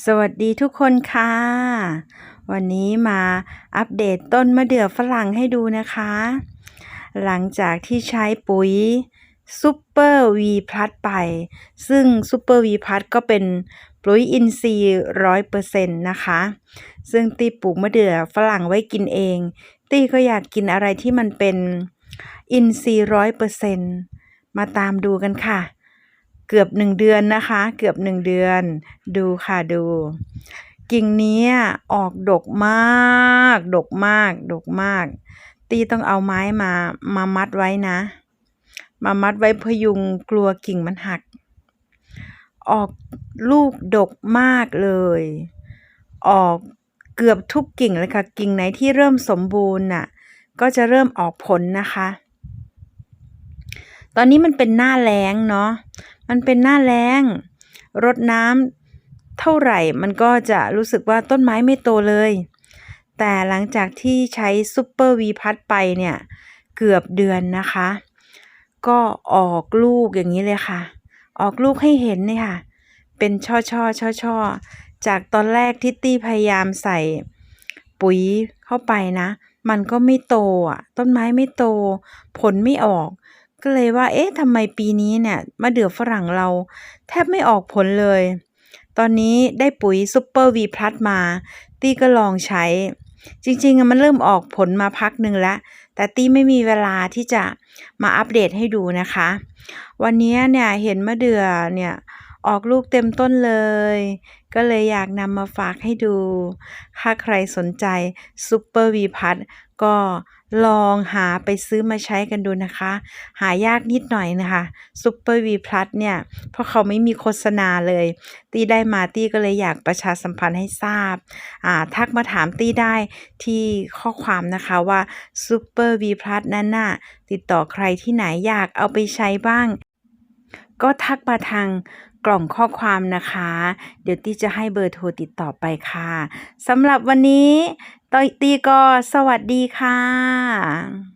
สวัสดีทุกคนค่ะ วันนี้มาอัปเดตต้นมะเดื่อฝรั่งให้ดูนะคะ หลังจากที่ใช้ปุ๋ยซูเปอร์วีพลัสไป ซึ่งซูเปอร์วีพลัสก็เป็นปุ๋ยอินทรีย์ร้อยเปอร์เซ็นต์นะคะ ซึ่งตีปลูกมะเดื่อฝรั่งไว้กินเอง ตีก็อยากกินอะไรที่มันเป็นอินทรีย์ร้อยเปอร์เซ็นต์มาตามดูกันค่ะ เกือบหนึ่งเดือนนะคะ เกือบหนึ่งเดือน ดูค่ะดู กิ่งนี้ออกดกมาก ดกมาก ดกมาก ตีต้องเอาไม้มามามัดไว้นะ มามัดไว้พยุงกลัวกิ่งมันหัก ออกลูกดกมากเลย ออกเกือบทุกกิ่งเลยค่ะ กิ่งไหนที่เริ่มสมบูรณ์น่ะ ก็จะเริ่มออกผลนะคะ ตอนนี้มันเป็นหน้าแล้งเนาะ มันเป็นหน้าแล้ง รดน้ำเท่าไหร่มันก็จะรู้สึกว่าต้นไม้ไม่โตเลย แต่หลังจากที่ใช้ซูเปอร์วีพัดไปเนี่ยเกือบเดือนนะคะ ก็ออกลูกอย่างนี้เลยค่ะ ออกลูกให้เห็นเนี่ยค่ะ เป็นช่อช่อช่อช่อๆจากตอนแรกที่ตี้พยายามใส่ปุ๋ยเข้าไปนะ มันก็ไม่โตอะ ต้นไม้ไม่โต ผลไม่ออก ก็เลยว่า เอ๊ะทำไมปีนี้เนี่ยมะเดื่อฝรั่งเรา แทบไม่ออกผลเลย ตอนนี้ได้ปุ๋ยซูเปอร์วีพลัสมา ตี้ก็ลองใช้ จริงๆอะมันเริ่มออกผลมาพักหนึ่งแล้ว แต่ตี้ไม่มีเวลาที่จะมาอัปเดตให้ดูนะคะ วันนี้เนี่ยเห็นมะเดื่อเนี่ยออกลูกเต็มต้นเลย ก็เลยอยากนำมาฝากให้ดู ถ้าใครสนใจซูเปอร์วีพัทก็ ลองหาไปซื้อมาใช้กันดูนะคะ หายากนิดหน่อยนะคะซูเปอร์วีพลัสเนี่ย เพราะเขาไม่มีโฆษณาเลย ตี้ได้มาตี้ก็เลยอยากประชาสัมพันธ์ให้ทราบ อ่า ทักมาถามตี้ได้ที่ข้อความนะคะว่าซูเปอร์วีพลัสนั้นน่ะ ติดต่อใครที่ไหนอยากเอาไปใช้บ้าง ก็ทักมาทางกล่องข้อความนะคะ เดี๋ยวตี้จะให้เบอร์โทรติดต่อไปค่ะสำหรับวันนี้ ต้อยตี้ก็สวัสดีค่ะ